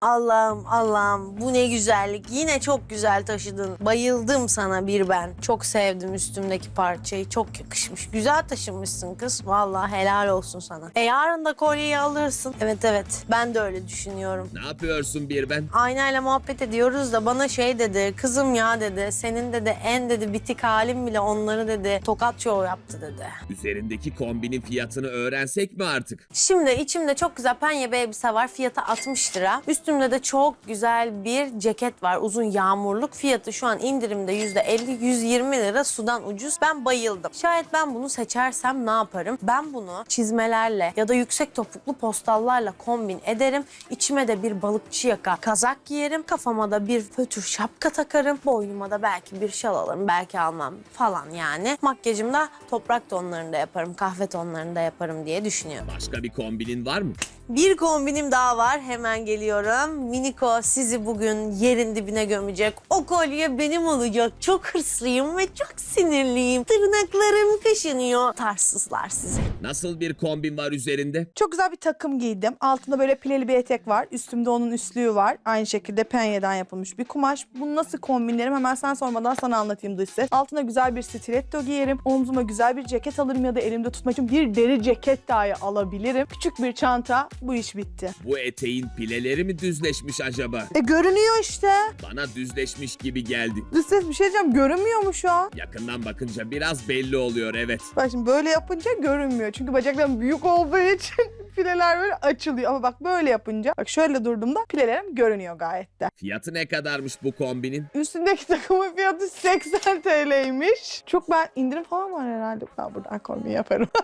Allah'ım Allah'ım bu ne güzellik. Yine çok güzel taşıdın. Bayıldım sana bir ben. Çok sevdim üstümdeki parçayı. Çok yakışmış. Güzel taşımışsın kız. Vallahi helal olsun sana. E yarın da kolyeyi alırsın. Evet evet ben de öyle düşünüyorum. Ne yapıyorsun bir ben? Aynayla muhabbet ediyoruz da bana şey dedi. Kızım ya dedi. Senin dedi en dedi bitik halin bile onları dedi. Tokat show yaptı dedi. Üzerindeki kombinin fiyatını öğrensek mi artık? Şimdi içimde çok güzel penye bir elbise var. Fiyatı 60 lira. Üstümde de çok güzel bir ceket var. Uzun yağmurluk. Fiyatı şu an indirimde %50, 120 lira sudan ucuz. Ben bayıldım. Şayet ben bunu seçersem ne yaparım? Ben bunu çizmelerle ya da yüksek topuklu postallarla kombin ederim. İçime de bir balıkçı yaka kazak giyerim. Kafama da bir fötür şapka takarım. Boynuma da belki bir şal alırım. Belki almam falan yani. Makyajım da toprak tonlarında yaparım. Kahve tonlarında yaparım diye düşünüyorum. Başka bir kombinin var mı? Bir kombinim daha var. Hemen geliyorum. Miniko sizi bugün yerin dibine gömecek. O kolye benim olacak. Çok hırslıyım ve çok sinirliyim. Tırnaklarım kaşınıyor. Tarsızlar sizi. Nasıl bir kombin var üzerinde? Çok güzel bir takım giydim. Altında böyle pileli bir etek var. Üstümde onun üstlüğü var. Aynı şekilde penyeden yapılmış bir kumaş. Bunu nasıl kombinlerim hemen sen sormadan sana anlatayım dış ses. Altına güzel bir stiletto giyerim. Omzuma güzel bir ceket alırım ya da elimde tutmak için bir deri ceket dahi alabilirim. Küçük bir çanta. Bu iş bitti. Bu eteğin pileleri mi düzleşmiş acaba? E görünüyor işte. Bana düzleşmiş gibi geldi. Ses bir şey diyeceğim. Görünmüyor mu şu an? Yakından bakınca biraz belli oluyor evet. Bak şimdi böyle yapınca görünmüyor. Çünkü bacaklarım büyük olduğu için pileler böyle açılıyor. Ama bak böyle yapınca, bak şöyle durduğumda pilelerim görünüyor gayet de. Fiyatı ne kadarmış bu kombinin? Üstündeki takımın fiyatı 80 TL'ymiş. Çok ben indirim falan var herhalde. Ben buradan kombin yaparım.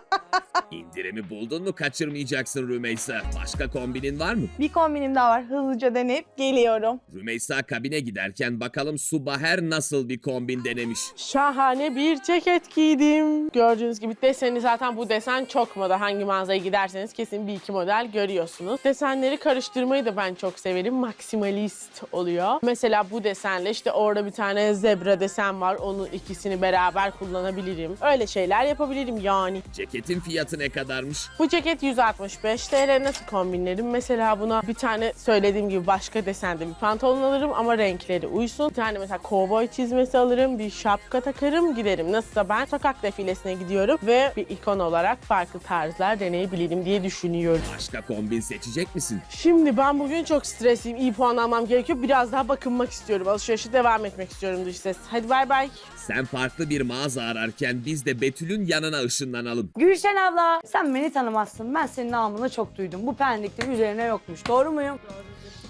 İndirimi buldun mu kaçırmayacaksın Rümeysa. Başka kombinin var mı? bir kombinim daha var. Hızlıca deneyip geliyorum. Rümeysa kabine giderken bakalım Subaher nasıl bir kombin denemiş. Şahane bir ceket giydim. Gördüğünüz gibi deseni zaten bu desen çok moda. Hangi mağazaya giderseniz kesin bir iki model görüyorsunuz. Desenleri karıştırmayı da ben çok severim. Maksimalist oluyor. Mesela bu desenle işte orada bir tane zebra desen var. Onun ikisini beraber kullanabilirim. Öyle şeyler yapabilirim yani. Ceketin fiyatı ne kadarmış? Bu ceket 165 TL. Nasıl kombinlerim? Mesela buna bir tane söylediğim gibi başka desende bir pantolon alırım ama renkleri uysun. Bir tane mesela kovboy çizmesi alırım, bir şapka takarım, giderim. Nasılsa ben sokak defilesine gidiyorum ve bir ikon olarak farklı tarzlar deneyebilirim diye düşünüyorum. Başka kombin seçecek misin? Şimdi ben bugün çok stresliyim. İyi puan almam gerekiyor. Biraz daha bakınmak istiyorum. Alışverişe devam etmek istiyorum dış ses. Hadi bay bay. Sen farklı bir mağaza ararken biz de Betül'ün yanına ışınlanalım. Gülşen abla sen beni tanımazsın. Ben senin namını çok duydum. Bu pendiklerin üzerine yokmuş. Doğru muyum?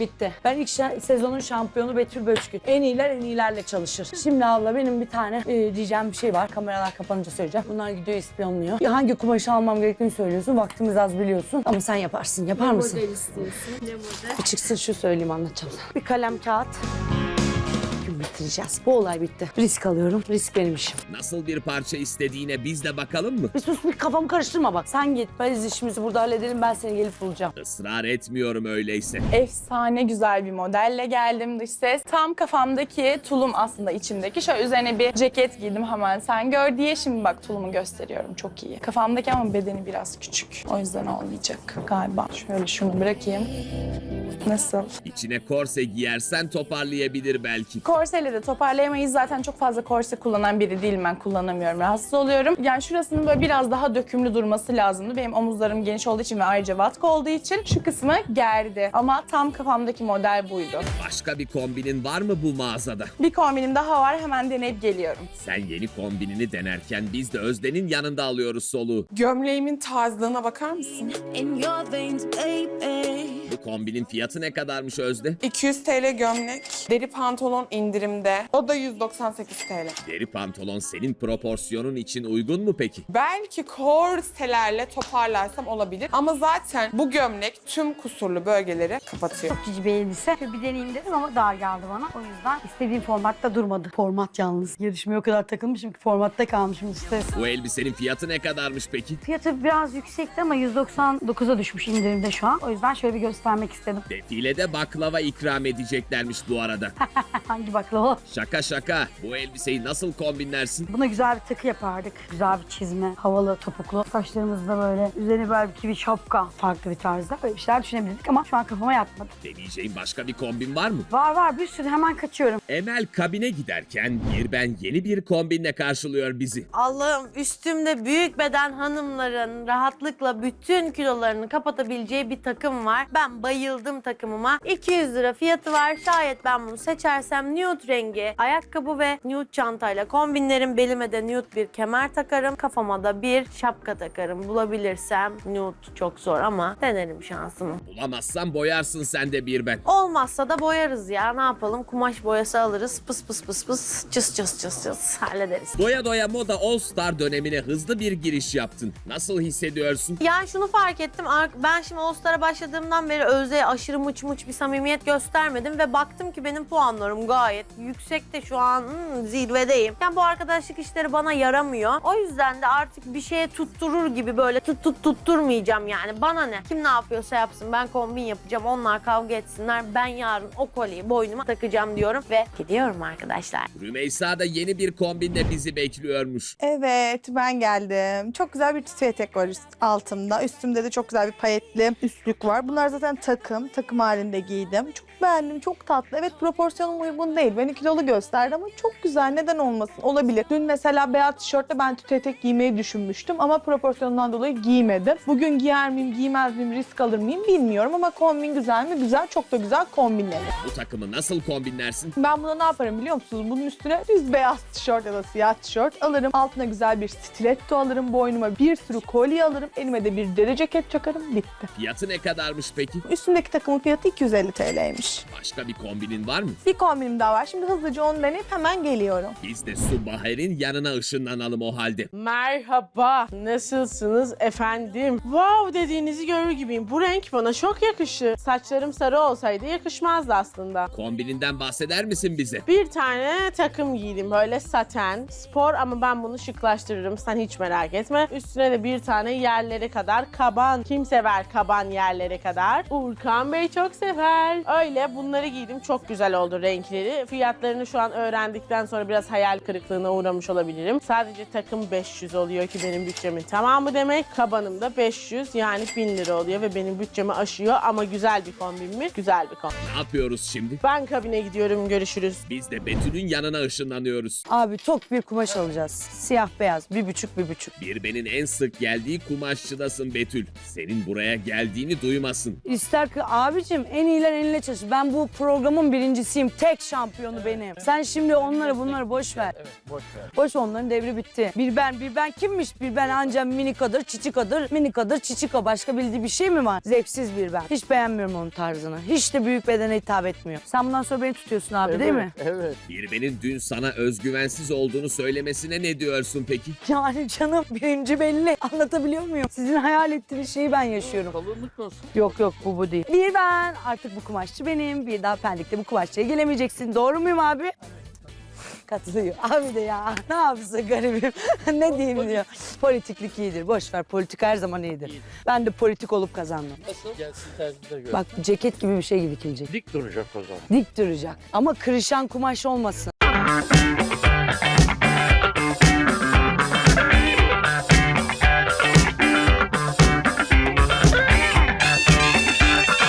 Bitti. Ben ilk şa- sezonun şampiyonu Betül Böçkün. En iyiler en iyilerle çalışır. Şimdi abla benim bir tane e, diyeceğim bir şey var. Kameralar kapanınca söyleyeceğim. Bunlar gidiyor ispiyonluyor. Ya hangi kumaşı almam gerektiğini söylüyorsun. Vaktimiz az biliyorsun. Ama sen yaparsın. Yapar mısın? model istiyorsun? Ne model? Bir çıksın şu söyleyeyim anlatacağım sana. Bir kalem kağıt. Gün bitireceğiz. Bu olay bitti. Risk alıyorum. Risk benim işim. Nasıl bir parça istediğine biz de bakalım mı? Bir sus bir kafamı karıştırma bak. Sen git. Biz işimizi burada halledelim. Ben seni gelip bulacağım. Israr etmiyorum öyleyse. efsane güzel bir modelle geldim dış ses. Tam kafamdaki tulum aslında içimdeki. Şöyle üzerine bir ceket giydim hemen sen gör diye. Şimdi bak tulumu gösteriyorum çok iyi. Kafamdaki ama bedeni biraz küçük. O yüzden olmayacak galiba. Şöyle şunu bırakayım. Nasıl? İçine korse giyersen toparlayabilir belki. Korseyle de toparlayamayız. Zaten çok fazla korse kullanan biri değilim ben. Kullanamıyorum. Rahatsız oluyorum. Yani şurasının böyle biraz daha dökümlü durması lazımdı. Benim omuzlarım geniş olduğu için ve ayrıca vatka olduğu için şu kısmı gerdi. Ama tam kafamdaki model buydu. Başka bir kombinin var mı bu mağazada? Bir kombinim daha var. Hemen deneyip geliyorum. Sen yeni kombinini denerken biz de Özden'in yanında alıyoruz soluğu. Gömleğimin tarzlığına bakar mısın? In your veins, baby. Bu kombinin fiyatı ne kadarmış Özde? 200 TL gömlek, deri pantolon indirimde. O da 198 TL. Deri pantolon senin proporsiyonun için uygun mu peki? Belki korselerle toparlarsam olabilir. Ama zaten bu gömlek tüm kusurlu bölgeleri kapatıyor. cici bir elbise. Şöyle bir deneyeyim dedim ama dar geldi bana. O yüzden istediğim formatta durmadı. Format yalnız. Yarışmaya o kadar takılmışım ki formatta kalmışım işte. Bu elbisenin fiyatı ne kadarmış peki? Fiyatı biraz yüksekti ama 199'a düşmüş indirimde şu an. O yüzden şöyle bir göstereyim. Göstermek istedim. Defilede baklava ikram edeceklermiş bu arada. Hangi baklava? Şaka şaka. Bu elbiseyi nasıl kombinlersin? Buna güzel bir takı yapardık. Güzel bir çizme, havalı, topuklu. Saçlarımızda böyle üzerine belki bir şapka farklı bir tarzda. Böyle bir şeyler düşünebilirdik ama şu an kafama yatmadı. Deneyeceğin başka bir kombin var mı? Var var bir sürü hemen kaçıyorum. Emel kabine giderken bir ben yeni bir kombinle karşılıyor bizi. Allah'ım üstümde büyük beden hanımların rahatlıkla bütün kilolarını kapatabileceği bir takım var. Ben bayıldım takımıma. 200 lira fiyatı var. Şayet ben bunu seçersem nude rengi ayakkabı ve nude çantayla kombinlerim. Belime de nude bir kemer takarım. Kafama da bir şapka takarım. Bulabilirsem nude çok zor ama denerim şansımı. Bulamazsan boyarsın sen de bir ben. Olmazsa da boyarız ya. Ne yapalım? Kumaş boyası alırız. Pıs pıs pıs pıs. Cıs cıs cıs cıs. Hallederiz. Doya doya moda All Star dönemine hızlı bir giriş yaptın. Nasıl hissediyorsun? Yani şunu fark ettim. Ben şimdi All Star'a başladığımdan beri Özde'ye aşırı mıç mıç bir samimiyet göstermedim ve baktım ki benim puanlarım gayet yüksekte şu an hmm, zirvedeyim. Yani bu arkadaşlık işleri bana yaramıyor. O yüzden de artık bir şeye tutturur gibi böyle tut tut tutturmayacağım yani. Bana ne? Kim ne yapıyorsa yapsın. Ben kombin yapacağım. Onlar kavga etsinler. Ben yarın o kolyeyi boynuma takacağım diyorum ve gidiyorum arkadaşlar. Rümeysa da yeni bir kombinle bizi bekliyormuş. Evet ben geldim. Çok güzel bir tütü etek var üst, altımda. Üstümde de çok güzel bir payetli üstlük var. Bunlar zaten takım. Takım halinde giydim. Çok beğendim. Çok tatlı. Evet proporsiyonum uygun değil. Beni kilolu gösterdi ama çok güzel. Neden olmasın? Olabilir. Dün mesela beyaz tişörtle ben tütü etek giymeyi düşünmüştüm ama proporsiyonundan dolayı giymedim. Bugün giyer miyim, giymez miyim, risk alır mıyım bilmiyorum ama kombin güzel mi? Güzel. Çok da güzel kombinlerim. Bu takımı nasıl kombinlersin? Ben buna ne yaparım biliyor musunuz? Bunun üstüne düz beyaz tişört ya da siyah tişört alırım. Altına güzel bir stiletto alırım. Boynuma bir sürü kolye alırım. Elime de bir deri ceket çakarım. Bitti. Fiyatı ne kadarmış peki? Üstümdeki takımın fiyatı 250 TL'ymiş. Başka bir kombinin var mı? Bir kombinim daha var. Şimdi hızlıca onu deneyip hemen geliyorum. Biz de Su Bahar'in yanına ışınlanalım o halde. Merhaba, nasılsınız efendim? Wow dediğinizi görür gibiyim. Bu renk bana çok yakışır. Saçlarım sarı olsaydı yakışmazdı aslında. Kombininden bahseder misin bize? Bir tane takım giydim böyle saten, spor ama ben bunu şıklaştırırım sen hiç merak etme. Üstüne de bir tane yerlere kadar kaban. Kim sever kaban yerlere kadar? Urkan Bey çok sever. Öyle bunları giydim çok güzel oldu renkleri. Fiyatlarını şu an öğrendikten sonra biraz hayal kırıklığına uğramış olabilirim. Sadece takım 500 oluyor ki benim bütçemin tamamı demek. Kabanım da 500 yani 1000 lira oluyor ve benim bütçemi aşıyor ama güzel bir kombin mi? Güzel bir kombin. Ne yapıyoruz şimdi? Ben kabine gidiyorum görüşürüz. Biz de Betül'ün yanına ışınlanıyoruz. Abi tok bir kumaş alacağız. Siyah beyaz. Bir buçuk bir buçuk. Birbenin en sık geldiği kumaşçıdasın Betül. Senin buraya geldiğini duymasın. İster ki abicim en iyiler eline çalışır. Ben bu programın birincisiyim. Tek şampiyonu benim. Sen şimdi onları bunları boş ver. boş ver. Boş onların devri bitti. Bir ben bir ben kimmiş? Bir ben ancak minikadır, çiçikadır, minikadır, çiçika. Başka bildiği bir şey mi var? Zevksiz bir ben. Hiç beğenmiyorum onun tarzını. Hiç de büyük bedene hitap etmiyor. Sen bundan sonra beni tutuyorsun abi değil mi? Birbenin dün sana özgüvensiz olduğunu söylemesine ne diyorsun peki? Yani canım birinci belli. Anlatabiliyor muyum? Sizin hayal ettiğiniz şeyi ben yaşıyorum. Kalınlık nasıl? Yok yok bu bu değil. Bir ben artık bu kumaşçı benim. Bir daha Pendik'te bu kumaşçıya gelemeyeceksin. Doğru muyum abi? Katılıyor. Abi de ya ne yapsın garibim. ne diyeyim diyor. Politiklik iyidir. Boş ver politik her zaman iyidir. Ben de politik olup kazandım. Nasıl? Gelsin terzide gör. Bak ceket gibi bir şey dikilecek. Dik duracak o zaman. Dik duracak. Ama kırışan kumaş olmasın.